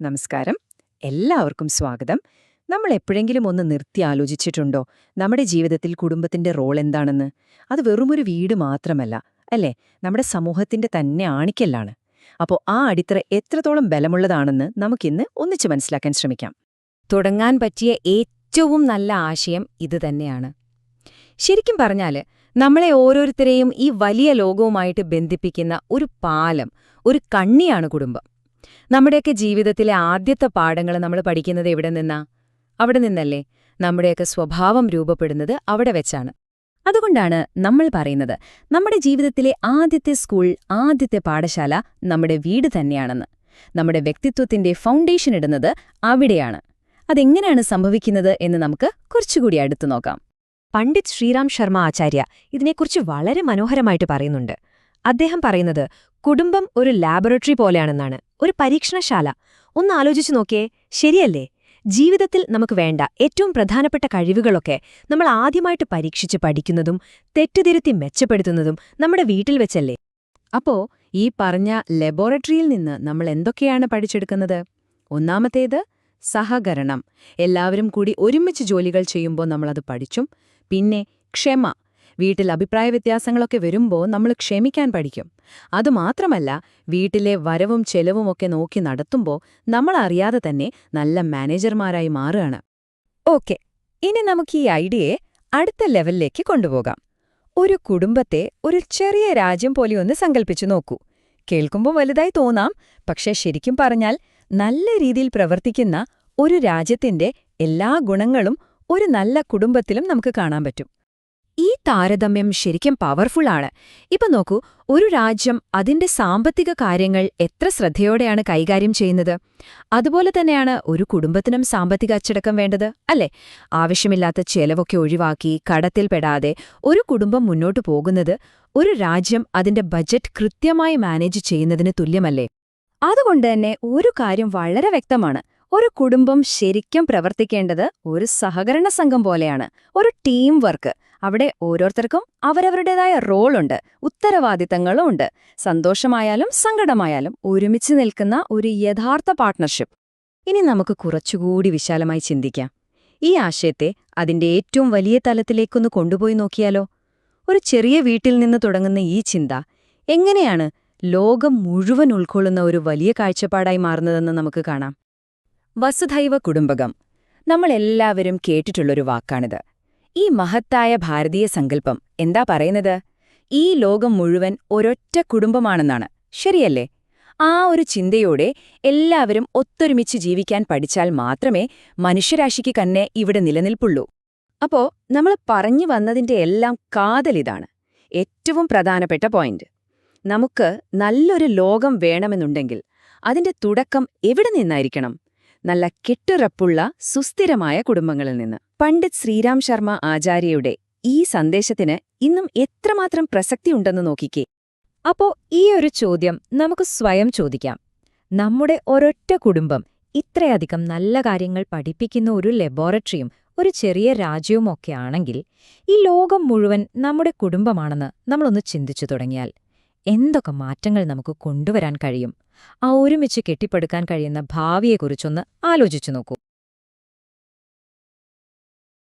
നമസ്കാരം. എല്ലാവർക്കും സ്വാഗതം. നമ്മൾ എപ്പോഴെങ്കിലും ഒന്ന് നിർത്തി ആലോചിച്ചിട്ടുണ്ടോ? നമ്മുടെ ജീവിതത്തിൽ കുടുംബത്തിന്റെ റോൾ എന്താണെന്ന്? അത് വെറുമൊരു വീട് മാത്രമല്ല അല്ലേ? നമ്മുടെ സമൂഹത്തിന്റെ തന്നെ ആണിക്കല്ലാണ്. അപ്പോൾ ആ അടിത്തറ എത്രത്തോളം ബലമുള്ളതാണെന്ന് നമുക്കിന്ന് ഒന്നിച്ചു മനസ്സിലാക്കാൻ ശ്രമിക്കാം. തുടങ്ങാൻ പറ്റിയ ഏറ്റവും നല്ല ആശയം ഇതുതന്നെയാണ് ശരിക്കും പറഞ്ഞാൽ നമ്മളെ ഓരോരുത്തരെയും ഈ വലിയ ലോകവുമായിട്ട് ബന്ധിപ്പിക്കുന്ന ഒരു പാലം ഒരു കണ്ണിയാണ് കുടുംബം. നമ്മുടെയൊക്കെ ജീവിതത്തിലെ ആദ്യത്തെ പാഠങ്ങൾ നമ്മൾ പഠിക്കുന്നത് എവിടെ നിന്നാ? അവിടെ നിന്നല്ലേ. നമ്മുടെയൊക്കെ സ്വഭാവം രൂപപ്പെടുന്നത് അവിടെ വെച്ചാണ്. അതുകൊണ്ടാണ് നമ്മൾ പറയുന്നത് നമ്മുടെ ജീവിതത്തിലെ ആദ്യത്തെ സ്കൂൾ ആദ്യത്തെ പാഠശാല നമ്മുടെ വീട് തന്നെയാണെന്ന്. നമ്മുടെ വ്യക്തിത്വത്തിന്റെ ഫൗണ്ടേഷൻ ഇടുന്നത് അവിടെയാണ്. അതെങ്ങനെയാണ് സംഭവിക്കുന്നത് എന്ന് നമുക്ക് കുറച്ചുകൂടി അടുത്തു നോക്കാം. പണ്ഡിറ്റ് ശ്രീറാം ശർമ്മ ആചാര്യ ഇതിനെക്കുറിച്ച് വളരെ മനോഹരമായിട്ട് പറയുന്നുണ്ട്. അദ്ദേഹം പറയുന്നത് കുടുംബം ഒരു ലാബറട്ടറി പോലെയാണെന്നാണ്. ഒരു പരീക്ഷണശാല. ഒന്ന് ആലോചിച്ചു നോക്കിയേ ശരിയല്ലേ? ജീവിതത്തിൽ നമുക്ക് വേണ്ട ഏറ്റവും പ്രധാനപ്പെട്ട കഴിവുകളൊക്കെ നമ്മൾ ആദ്യമായിട്ട് പരീക്ഷിച്ച് പഠിക്കുന്നതും തെറ്റുതിരുത്തി മെച്ചപ്പെടുത്തുന്നതും നമ്മുടെ വീട്ടിൽ വെച്ചല്ലേ? അപ്പോ ഈ പറഞ്ഞ ലബോറട്ടറിയിൽ നിന്ന് നമ്മൾ എന്തൊക്കെയാണ് പഠിച്ചെടുക്കുന്നത്? ഒന്നാമത്തേത് സഹകരണം. എല്ലാവരും കൂടി ഒരുമിച്ച് ജോലികൾ ചെയ്യുമ്പോൾ നമ്മളത് പഠിച്ചും പിന്നെ ക്ഷമ. വീട്ടിൽ അഭിപ്രായ വ്യത്യാസങ്ങളൊക്കെ വരുമ്പോൾ നമ്മൾ ക്ഷമിക്കാൻ പഠിക്കും. അതുമാത്രമല്ല വീട്ടിലെ വരവും ചെലവും ഒക്കെ നോക്കി നടത്തുമ്പോൾ നമ്മൾ അറിയാതെ തന്നെ നല്ല മാനേജർമാരായി മാറുകയാണ്. ഓക്കെ ഇനി നമുക്ക് ഈ ഐഡിയയെ അടുത്ത ലെവലിലേക്ക് കൊണ്ടുപോകാം. ഒരു കുടുംബത്തെ ഒരു ചെറിയ രാജ്യം പോലെ ഒന്ന് സങ്കൽപ്പിച്ചു നോക്കൂ. കേൾക്കുമ്പോൾ വലുതായി തോന്നാം പക്ഷേ ശരിക്കും പറഞ്ഞാൽ നല്ല രീതിയിൽ പ്രവർത്തിക്കുന്ന ഒരു രാജ്യത്തിന്റെ എല്ലാ ഗുണങ്ങളും ഒരു നല്ല കുടുംബത്തിലും നമുക്ക് കാണാൻ പറ്റും. ഈ താരതമ്യം ശരിക്കും പവർഫുള്ളാണ് ഇപ്പൊ നോക്കൂ ഒരു രാജ്യം അതിന്റെ സാമ്പത്തിക കാര്യങ്ങൾ എത്ര ശ്രദ്ധയോടെയാണ് കൈകാര്യം ചെയ്യുന്നത്? അതുപോലെ തന്നെയാണ് ഒരു കുടുംബത്തിനും സാമ്പത്തിക അച്ചടക്കം വേണ്ടത് അല്ലേ? ആവശ്യമില്ലാത്ത ചെലവൊക്കെ ഒഴിവാക്കി കടത്തിൽപ്പെടാതെ ഒരു കുടുംബം മുന്നോട്ടു പോകുന്നത് ഒരു രാജ്യം അതിന്റെ ബജറ്റ് കൃത്യമായി മാനേജ് ചെയ്യുന്നതിന് തുല്യമല്ലേ? അതുകൊണ്ട് തന്നെ ഒരു കാര്യം വളരെ വ്യക്തമാണ്. ഒരു കുടുംബം ശരിക്കും പ്രവർത്തിക്കേണ്ടത് ഒരു സഹകരണ സംഘം പോലെയാണ് ഒരു ടീം വർക്ക് അവിടെ ഓരോരുത്തർക്കും അവരവരുടേതായ റോളുണ്ട് ഉത്തരവാദിത്തങ്ങളും ഉണ്ട് സന്തോഷമായാലും സങ്കടമായാലും ഒരുമിച്ച് നിൽക്കുന്ന ഒരു യഥാർത്ഥ പാർട്ട്ണർഷിപ്പ്. ഇനി നമുക്ക് കുറച്ചുകൂടി വിശാലമായി ചിന്തിക്കാം. ഈ ആശയത്തെ അതിന്റെ ഏറ്റവും വലിയ തലത്തിലേക്കൊന്ന് കൊണ്ടുപോയി നോക്കിയാലോ? ഒരു ചെറിയ വീട്ടിൽ നിന്ന് തുടങ്ങുന്ന ഈ ചിന്ത എങ്ങനെയാണ് ലോകം മുഴുവൻ ഉൾക്കൊള്ളുന്ന ഒരു വലിയ കാഴ്ചപ്പാടായി മാറുന്നതെന്ന് നമുക്ക് കാണാം. വസുധൈവ കുടുംബകം. നമ്മളെല്ലാവരും കേട്ടിട്ടുള്ളൊരു വാക്കാണിത്. ഈ മഹത്തായ ഭാരതീയ സങ്കല്പം എന്താ പറയുന്നത്? ഈ ലോകം മുഴുവൻ ഒരൊറ്റ കുടുംബമാണെന്നാണ്. ശരിയല്ലേ? ആ ഒരു ചിന്തയോടെ എല്ലാവരും ഒത്തൊരുമിച്ച് ജീവിക്കാൻ പഠിച്ചാൽ മാത്രമേ മനുഷ്യരാശിക്ക് തന്നെ ഇവിടെ നിലനിൽപ്പുള്ളൂ. അപ്പോ നമ്മൾ പറഞ്ഞു വന്നതിന്റെ എല്ലാം കാതലിതാണ് ഏറ്റവും പ്രധാനപ്പെട്ട പോയിന്റ്. നമുക്ക് നല്ലൊരു ലോകം വേണമെന്നുണ്ടെങ്കിൽ അതിന്റെ തുടക്കം എവിടെ നിന്നായിരിക്കണം? നല്ല കെട്ടുറപ്പുള്ള സുസ്ഥിരമായ കുടുംബങ്ങളിൽ നിന്ന്. പണ്ഡിറ്റ് ശ്രീരാം ശർമ്മ ആചാര്യയുടെ ഈ സന്ദേശത്തിന് ഇന്നും എത്രമാത്രം പ്രസക്തിയുണ്ടെന്ന് നോക്കിക്കേ. അപ്പോ ഈ ഒരു ചോദ്യം നമുക്ക് സ്വയം ചോദിക്കാം. നമ്മുടെ ഒരൊറ്റ കുടുംബം ഇത്രയധികം നല്ല കാര്യങ്ങൾ പഠിപ്പിക്കുന്ന ഒരു ലബോറട്ടറിയും ഒരു ചെറിയ രാജ്യവുമൊക്കെ ആണെങ്കിൽ ഈ ലോകം മുഴുവൻ നമ്മുടെ കുടുംബമാണെന്ന് നമ്മളൊന്ന് ചിന്തിച്ചു തുടങ്ങിയാൽ എന്തൊക്കെ മാറ്റങ്ങൾ നമുക്ക് കൊണ്ടുവരാൻ കഴിയും? ആ ഒരുമിച്ച് കെട്ടിപ്പടുക്കാൻ കഴിയുന്ന ഭാവിയെക്കുറിച്ചൊന്ന് ആലോചിച്ചു നോക്കൂ.